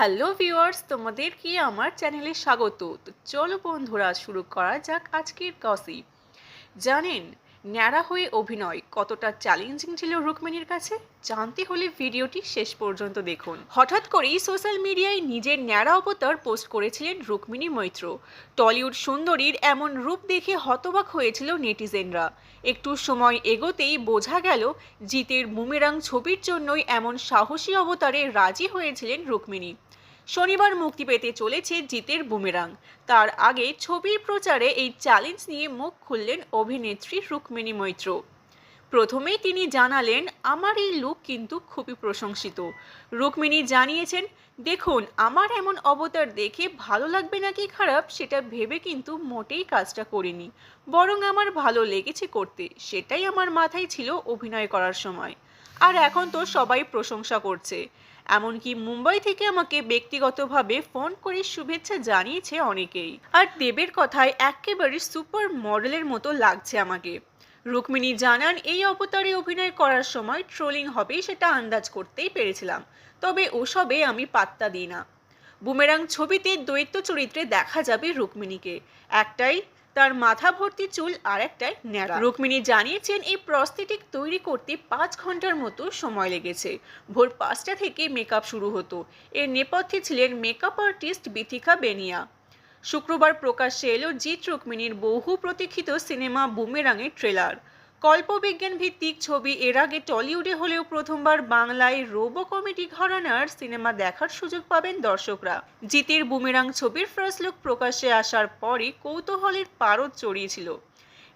Hello viewers, তোমাদের কি আমার চ্যানেলে স্বাগত? তো চলো বন্ধুরা, শুরু করা যাক আজকের গসিপ। জানেন ন্যাড়া হয়ে অভিনয়, কতটা চ্যালেঞ্জিং ছিল রুক্মিণীর কাছে? জানতে হলে ভিডিওটি শেষ পর্যন্ত দেখুন। হঠাৎ করেই সোশ্যাল মিডিয়ায় নিজের ন্যাড়া অবতার পোস্ট করেছিলেন রুক্মিণী মৈত্র। টলিউড সুন্দরীর এমন রূপ দেখে হতবাক হয়েছিল নেটিজেনরা। একটু সময় এগোতেই বোঝা গেল, জিতের বুমেরাং ছবির জন্যই এমন সাহসী অবতারে রাজি হয়েছিলেন রুক্মিণী। শনিবার মুক্তি পেতে চলেছে জিতের বুমেরাং। তার আগে ছবির প্রচারে এই চ্যালেঞ্জ নিয়ে মুখ খুললেন অভিনেত্রী রুক্মিণী মৈত্র। প্রথমেই তিনি জানালেন, আমার এই লুক কিন্তু খুবই প্রশংসিত। রুক্মিণী জানিয়েছেন, দেখুন, আমার এমন অবতার দেখে ভালো লাগবে নাকি খারাপ সেটা ভেবে কিন্তু মোটেই কাজটা করিনি। বরং আমার ভালো লেগেছে করতে। সেটাই আমার মাথায় ছিল অভিনয় করার সময়। আর এখন তো সবাই প্রশংসা করছে। এমনকি মুম্বাই থেকে আমাকে ব্যক্তিগতভাবে ফোন করে শুভেচ্ছা জানিয়েছে অনেকেই। আর দেবের কথায় একেবারে সুপার মডেলের মতো লাগছে আমাকে। রুক্মিণী জানান, এই অবতারে অভিনয় করার সময় ট্রোলিং হবে সেটা আন্দাজ করতেই পেরেছিলাম, তবে ওসবে আমি পাত্তা দিই না। বুমেরাং ছবিতে দ্বৈত চরিত্রে দেখা যাবে রুক্মিণীকে। একটাই তার মাথা ভর্তি চুল আর একটাই ন্যাড়া। রুক্মিণী জানিয়েছেন, এই প্রস্থেটিক তৈরি করতে পাঁচ ঘণ্টার মতো সময় লেগেছে। ভোর পাঁচটা থেকে মেকআপ শুরু হতো। এর নেপথ্যে ছিলেন মেকআপ আর্টিস্ট বিথিকা বেনিয়া। শুক্রবার প্রকাশ্যে এলো জিৎ রুক্মিণীর বহু প্রতীক্ষিত সিনেমা বুমেরাঙের ট্রেলার কল্পবিজ্ঞান ভিত্তিক ছবি এর আগে টলিউডে হলেও প্রথমবার বাংলায় রোবো কমেডি ঘরানার সিনেমা দেখার সুযোগ পাবেন দর্শকরা। জিতের বুমেরাং ছবির ফার্স্ট লুক প্রকাশ্যে আসার পরই কৌতূহলের পারদ চড়িয়েছিল।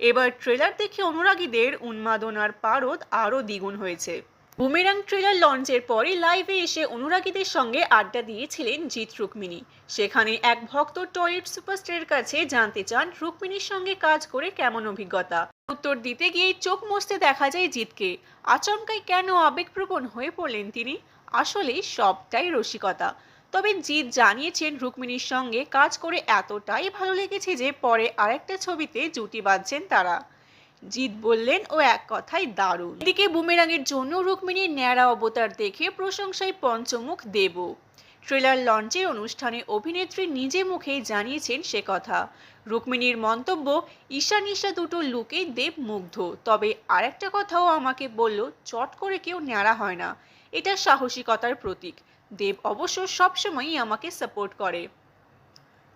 এবার ট্রেলার দেখে অনুরাগীদের উন্মাদনার পারদ আরও দ্বিগুণ হয়েছে। বুমেরাং ট্রেলার লঞ্চের পরে লাইভে এসে অনুরাগীদের সঙ্গে আড্ডা দিয়েছিলেন জিৎ রুক্মিণী। সেখানে এক ভক্ত টয়লেট সুপারস্টারের কাছে জানতে চান রুক্মিণীর সঙ্গে কাজ করে কেমন অভিজ্ঞতা। উত্তর দিতে গিয়ে চোখ মুছতে দেখা যায় জিতকে। আচমকাই কেন আবেগপ্রবণ হয়ে পড়লেন তিনি? আসলে সবটাই রসিকতা। তবে জিৎ জানিয়েছেন রুক্মিণীর সঙ্গে কাজ করে এতটাই ভালো লেগেছে যে পরে আরেকটা ছবিতে জুটি বাঁধছেন তারা। জিৎ বললেন, ও এক কথায় দারুণ। এদিকে বুমেরাঙের জন্য রুক্মিণীর ন্যাড়া অবতার দেখে প্রশংসায় পঞ্চমুখ দেব ট্রেলার লঞ্চের অনুষ্ঠানে অভিনেত্রী নিজে মুখেই জানিয়েছেন সে কথা। রুক্মিণীর মন্তব্য, ঈশান ঈশা দুটো লুকেই দেব মুগ্ধ। তবে আরেকটা কথাও আমাকে বলল, চট করে কেউ ন্যাড়া হয় না। এটা সাহসিকতার প্রতীক। দেব অবশ্য সবসময়ই আমাকে সাপোর্ট করে।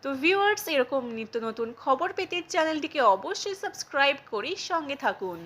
তো ভিউয়ার্স এরকম নিত্য নতুন খবর পেতে চ্যানেলটিকে অবশ্যই সাবস্ক্রাইব করে সঙ্গে থাকুন।